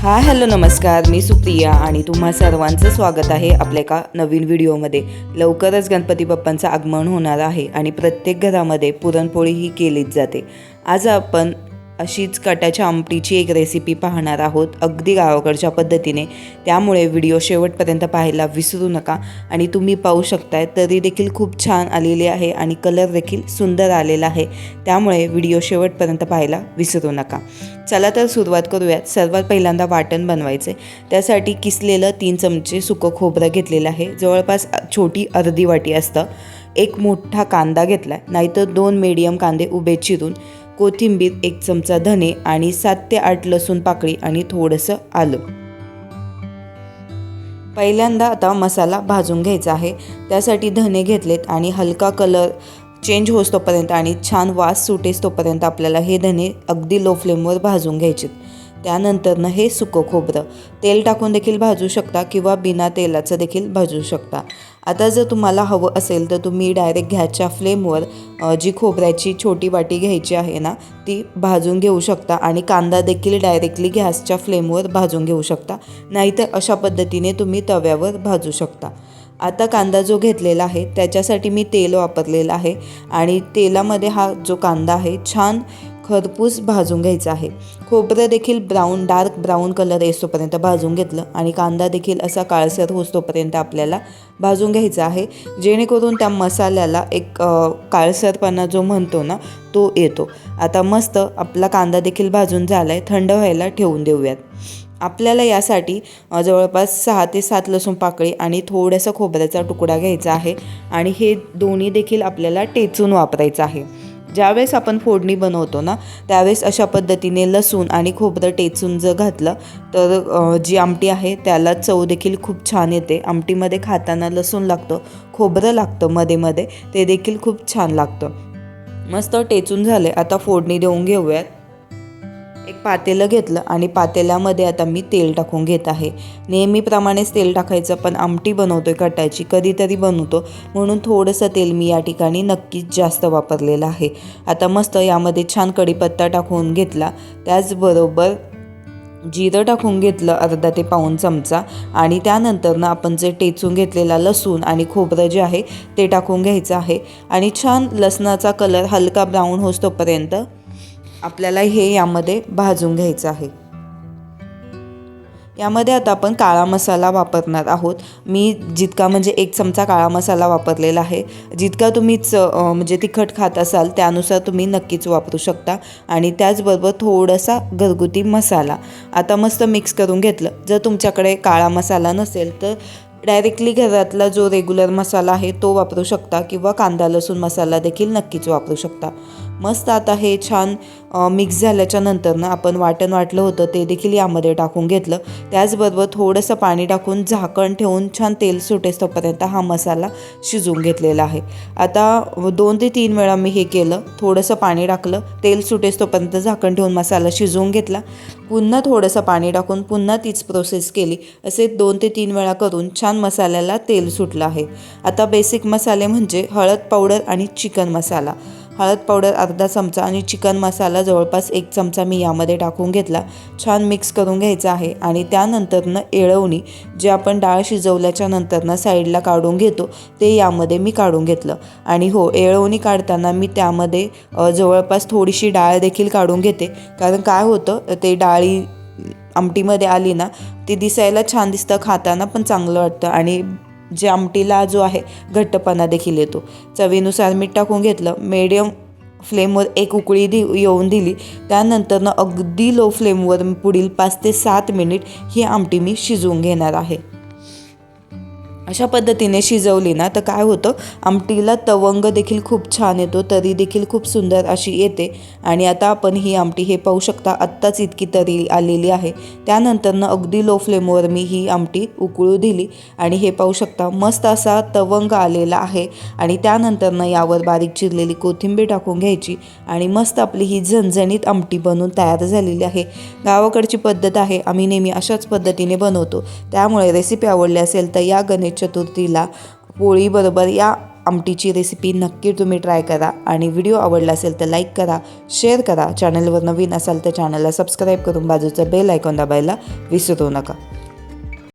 हा हॅलो नमस्कार. मी सुप्रिया आणि तुम्हा सर्वांचं स्वागत आहे आपल्या एका नवीन व्हिडिओमध्ये. लवकरच गणपती बाप्पांचं आगमन होणार आहे आणि प्रत्येक घरामध्ये पुरणपोळी ही केलीच जाते. आज आपण अशीच कटाच्या आमटीची एक रेसिपी पाहणार आहोत. अगदी गावाकडच्या पद्धतीने. त्यामुळे व्हिडिओ शेवटपर्यंत पाहायला विसरू नका. आणि तुम्ही पाहू शकताय तरी देखील खूप छान आलेली आहे आणि कलर देखील सुंदर आलेला आहे. त्यामुळे व्हिडिओ शेवटपर्यंत पाहायला विसरू नका. चला तर सुरुवात करूयात. सर्वात पहिल्यांदा वाटण बनवायचे. त्यासाठी किसलेलं तीन चमचे सुकं खोबरं घेतलेलं आहे. जवळपास छोटी अर्धी वाटी असतं. एक मोठा कांदा घेतला आहे नाहीतर दोन मीडियम कांदे उभे चिरून कोथिंबीर एक चमचा धने आणि सात ते आठ लसूण पाकळी आणि थोडंसं आलं. पहिल्यांदा आता मसाला भाजून घ्यायचा आहे. त्यासाठी धने घेतलेत आणि हलका कलर चेंज होस तोपर्यंत आणि छान वास सुटेस तोपर्यंत आपल्याला हे धने अगदी लो फ्लेमवर भाजून घ्यायचे त्यानंतरनं हे सुकं खोबरं. तेल टाकून देखील भाजू शकता किंवा बिना तेलाचं देखील भाजू शकता. आता जर तुम्हाला हवं असेल तर तुम्ही डायरेक्ट घ्याच्या फ्लेमवर जी खोबऱ्याची छोटी वाटी घ्यायची आहे ना ती भाजून घेऊ शकता आणि कांदा देखील डायरेक्टली गॅसच्या फ्लेमवर भाजून घेऊ शकता. नाहीतर अशा पद्धतीने तुम्ही तव्यावर भाजू शकता. आता कांदा जो घेतलेला आहे त्याच्यासाठी मी तेल वापरलेलं आहे आणि तेलामध्ये हा जो कांदा आहे छान खरपूस भाजून घ्यायचं आहे. खोबरं देखील ब्राऊन डार्क ब्राऊन कलर येतोपर्यंत भाजून घेतलं आणि कांदा देखील असा काळसर होतोपर्यंत आपल्याला भाजून घ्यायचा आहे. जेणेकरून त्या मसाल्याला एक काळसरपणा जो म्हणतो ना तो येतो. आता मस्त आपला कांदा देखील भाजून झाला आहे थंड व्हायला ठेवून देऊयात. आपल्याला यासाठी जवळपास सहा ते सात लसूण पाकळी आणि थोडासा खोबऱ्याचा तुकडा घ्यायचा आहे आणि हे दोन्ही देखील आपल्याला टेचून वापरायचं आहे. ज्यावेळेस आपण फोडणी बनवतो ना त्यावेळेस अशा पद्धतीने लसूण आणि खोबरं टेचून जर घातलं तर जी आमटी आहे त्याला चव देखील खूप छान येते. आमटीमध्ये खाताना लसूण लागतं खोबरं लागतं मध्ये मध्ये ते देखील खूप छान लागतं. मस्त टेचून झाले आता फोडणी देऊन घेऊयात. एक पातेलं घेतलं आणि पातेल्यामध्ये आता मी तेल टाकून घेत आहे. नेहमीप्रमाणेच तेल टाकायचं पण आमटी बनवतोय कटायची कधीतरी बनवतो. म्हणून थोडंसं तेल मी या ठिकाणी नक्कीच जास्त वापरलेलं आहे. आता मस्त यामध्ये छान कढीपत्ता टाकून घेतला. त्याचबरोबर जिरं टाकून घेतलं अर्धा ते पाऊण चमचा. आणि त्यानंतरनं आपण जे टेचून घेतलेला लसूण आणि खोबरं जे आहे ते टाकून घ्यायचं आहे. आणि छान लसणाचा कलर हलका ब्राऊन होतोपर्यंत आपल्याला हे यामध्ये भाजून घ्यायचं आहे. यामध्ये आता आपण काळा मसाला वापरणार आहोत. मी जितका म्हणजे एक चमचा काळा मसाला वापरलेला आहे. जितका तुम्ही च म्हणजे तिखट खात असाल त्यानुसार तुम्ही नक्कीच वापरू शकता. आणि त्याचबरोबर थोडासा घरगुती मसाला. आता मस्त मिक्स करून घेतलं. जर तुमच्याकडे काळा मसाला नसेल तर डायरेक्टली घरातला जो रेग्युलर मसाला आहे तो वापरू शकता. किंवा कांदा लसूण मसाला देखील नक्कीच वापरू शकता. मस्त आता हे छान मिक्स झाल्याच्या नंतरनं आपण वाटण वाटलं होतं ते देखील यामध्ये टाकून घेतलं. त्याचबरोबर थोडंसं पाणी टाकून झाकण ठेवून छान तेल सुटेस तोपर्यंत हा मसाला शिजवून घेतलेला आहे. आता दोन ते तीन वेळा मी हे केलं थोडंसं पाणी टाकलं तेल सुटेस तोपर्यंत झाकण ठेवून मसाला शिजवून घेतला. पुन्हा थोडंसं पाणी टाकून पुन्हा तीच प्रोसेस केली. असे दोन ते तीन वेळा करून छान मसाल्याला तेल सुटलं आहे. आता बेसिक मसाले म्हणजे हळद पावडर आणि चिकन मसाला. हळद पावडर अर्धा चमचा आणि चिकन मसाला जवळपास एक चमचा मी यामध्ये टाकून घेतला. छान मिक्स करून घ्यायचा आहे आणि त्यानंतरनं एळवणी जे आपण डाळ शिजवल्याच्या नंतरनं साईडला काढून घेतो ते यामध्ये मी काढून घेतलं. आणि हो एळवणी काढताना मी त्यामध्ये जवळपास थोडीशी डाळ देखील काढून घेते. कारण काय होतं ते डाळी आमटीमध्ये आली ना ती दिसायला छान दिसतं खाताना पण चांगलं वाटतं आणि जे आमटीला जो आहे घट्टपणा देखील येतो. चवीनुसार मीठ टाकून घेतलं मीडियम फ्लेमवर एक उकळी दि येऊन दिली. त्यानंतरनं अगदी लो फ्लेमवर पुढील पाच ते सात मिनिट ही आमटी मी शिजवून घेणार आहे. अशा पद्धतीने शिजवली ना तर काय होतं आमटीला तवंग देखील खूप छान येतो तरी देखील खूप सुंदर अशी येते. आणि आता आपण ही आमटी हे पाहू शकता आत्ताच इतकी तरी आलेली आहे. त्यानंतरनं अगदी लो फ्लेमवर मी ही आमटी उकळू दिली. आणि हे पाहू शकता मस्त असा तवंग आलेला आहे. आणि त्यानंतरनं यावर बारीक चिरलेली कोथिंबीर टाकून घ्यायची. आणि मस्त आपली ही झणझणीत आमटी बनवून तयार झालेली आहे. गावाकडची पद्धत आहे आम्ही नेहमी अशाच पद्धतीने बनवतो. त्यामुळे रेसिपी आवडली असेल तर या गणेश चतुर्थीला पोळीबरोबर या आमटीची रेसिपी नक्की तुम्ही ट्राय करा. आणि व्हिडिओ आवडला असेल तर लाईक करा शेअर करा. चॅनलवर नवीन असाल तर चॅनलला सबस्क्राईब करून बाजूचं बेल आयकॉन दाबायला विसरू नका.